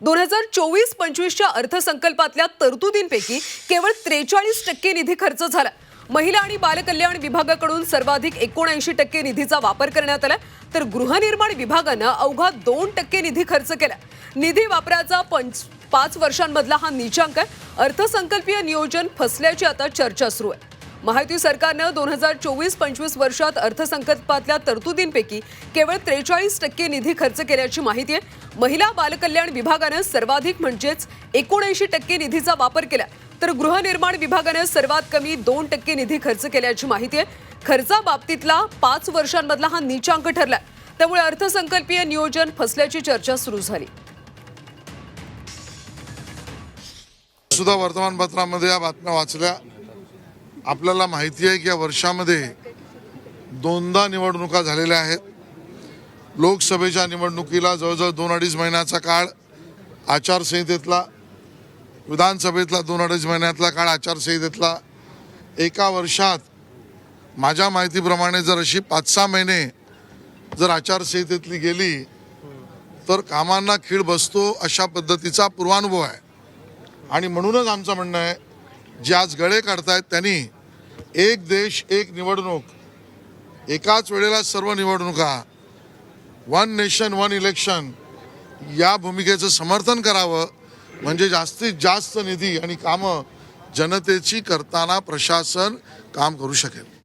दोन हजार चोवीस पंचवीसच्या अर्थसंकल्पातल्या तरतुदींपैकी केवळ त्रेचाळीस टक्के निधी खर्च झाला. महिला आणि बालकल्याण विभागाकडून सर्वाधिक एकोणऐंशी टक्के निधीचा वापर करण्यात आला. तर गृहनिर्माण विभागानं अवघा दोन टक्के निधी खर्च केला. निधी वापराचा पंच पाच वर्षांमधला हा नीचांक आहे. अर्थसंकल्पीय नियोजन फसल्याची आता चर्चा सुरू आहे. महायुती सरकारनं दोन हजार चोवीस पंचवीस वर्षात अर्थसंकल्पातल्या तरतुदींपैकी केवळ त्रेचाळीस टक्के निधी खर्च केल्याची माहिती आहे. महिला बालकल्याण विभागानं सर्वाधिक म्हणजेच एकोणऐंशी टक्के निधीचा वापर केला. तर गृहनिर्माण विभागानं सर्वात कमी दोन टक्के निधी खर्च केल्याची माहिती आहे. खर्चाबाबतीतला पाच वर्षांमधला हा नीचांक ठरला त्यामुळे अर्थसंकल्पीय नियोजन फसल्याची चर्चा सुरू झाली. सुद्धा वर्तमानपत्रामध्ये या बातम्या वाचल्या. आपल्याला माहिती आहे की या वर्षामध्ये दोनदा निवडणुका झालेल्या आहेत. लोकसभेच्या निवडणुकीला जवळजवळ दोन अडीच महिन्याचा काळ आचारसंहितेतला विधानसभेतला दोन अडीच महिन्यातला काळ आचारसंहितेतला. एका वर्षात माझ्या माहितीप्रमाणे जर अशी पाच सहा महिने जर आचारसंहितेतली गेली तर कामांना खीळ बसतो अशा पद्धतीचा पूर्वानुभव आहे. आणि म्हणूनच आमचं म्हणणं आहे जे आज गळे काढतायत त्यांनी एक देश एक निवडणूक. एकाच वेळेला सर्व निवडणुका. वन नेशन वन इलेक्शन या भूमिकेचं समर्थन करावं. म्हणजे जास्तीत जास्त निधी आणि कामं जनतेची करताना प्रशासन काम करू शकेल.